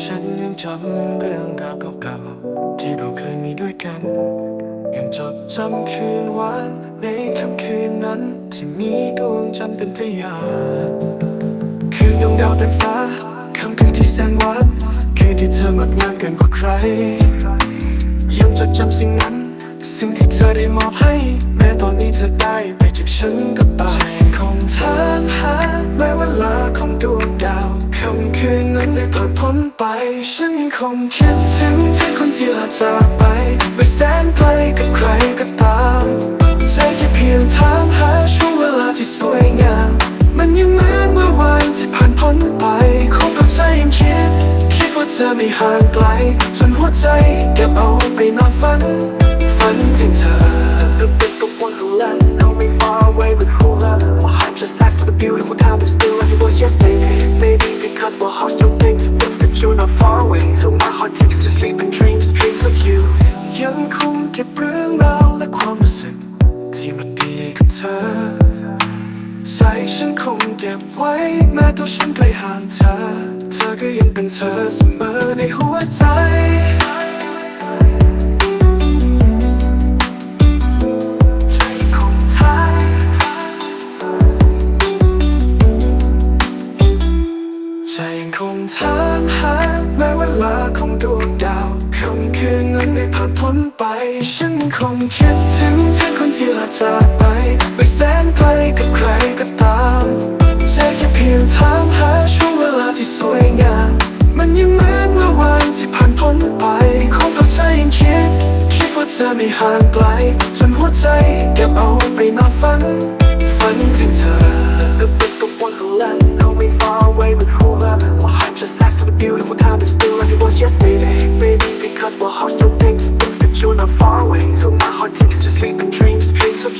ฉันยังจำเรื่องราวเก่าๆที่เราเคยมีด้วยกัน ยังจดจำคืนวานในค่ำคืนนั้น ที่มีดวงจันทร์เป็นพยานคืนดวงดาวเต็มฟ้าค่ำคืนที่แสนหวานคืนที่เธองดงามเกินกว่าใคร ยังจดจำสิ่งนั้น สิ่งที่เธอได้มอบให้ แม้ตอนนี้เธอได้ไปจากฉันก็ตามใจคงถามหาแม้เวลาของดวงดาวค่ำคืน นั้นได้ผ่านพ้นไป ฉันคงคิดถึงเธอคนที่ลาจากไป ไปแสนไกลกับใครก็ตามใจแค่เพียงถามหาช่วงเวลาที่สวยงาม มันยังเหมือนเมื่อวานที่ผ่านพ้นไปคงตัวใจยังคิด คิดว่าเธอไม่ห่างไกล จนหัวใจเก็บเอาไปนอนฝัน ฝันถึงเธอ เก็บเรื่องราวและความรู้สึก ที่มันดีกับเธอ ใจฉันคงเก็บไว้ แม้ตัวฉันไกลห่างเธอ เธอก็ยังเป็นเธอเสมอในหัวใจใจของเธอใจคงถามหาแม้เวลาของดวงดาวค่ำคืน พ้นไป ฉันคงคิดถึงเธอคนที่ลาจากไป ไปแสนไกลกับใครก็ตามใจแค่เพียงถามหาช่วงเวลาที่สวยงาม มันยังเหมือนเมื่อวานที่ผ่านพ้นไป คงตัวใจยังคิด คิดว่าเธอไม่ห่างไกล จนหัวใจเก็บเอาไปนอนฝัน ฝันถึงเธอ The the the one who left Know me far away but who left My heart just asks for the beautiful time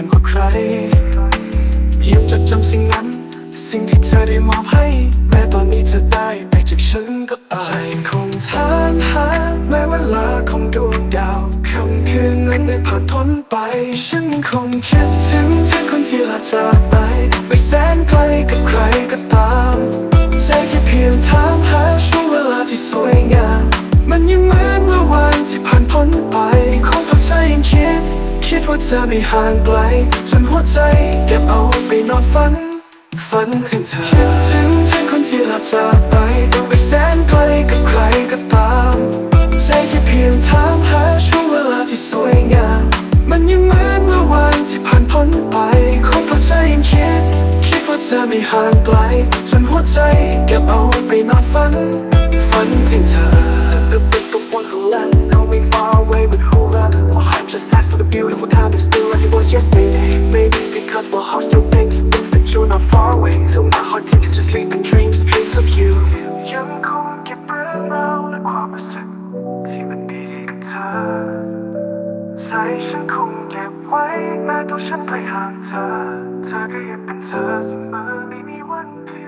กินกว่าใครยังจดจำสิ่งนั้น สิ่งที่เธอได้มอบให้ แม้ตอนนี้เธอได้ไปจากฉันก็ตามใจยังคงถามหา แม้เวลาของดวงดาวค่ำคืนนั้นได้ผ่านพ้นไป ฉันคงคิดถึงเธอคนที่ลาจากไป ไปแสนไกลกับใครก็ตาม ใจแค่เพียงถามหาช่วงเวลา ว่าเธอไม่ห่างไกลจนหัวใจเก็บเอาไปนอนฝัน ฝันถึงเธอคิดถึงเธอคนที่ลาจากไปไปแสนไกลกับใครก็ตามใจแค่เพียงถามหาช่วงเวลาที่สวยงาม มันยังเหมือนเมื่อวานที่ผ่านพ้นไปคงเข้าใจยังคิด คิดว่าเธอไม่ห่างไกลจนหัวใจเก็บเอาไปนอนฝัน ฝันถึงเธอ ความรู้สึกที่มันดีกับเธอ ใจฉันคงเก็บไว้แม้ตัวฉันไปห่างเธอ เธอก็ยังเป็นเธอเสมอไม่มีวันเปลี่ยน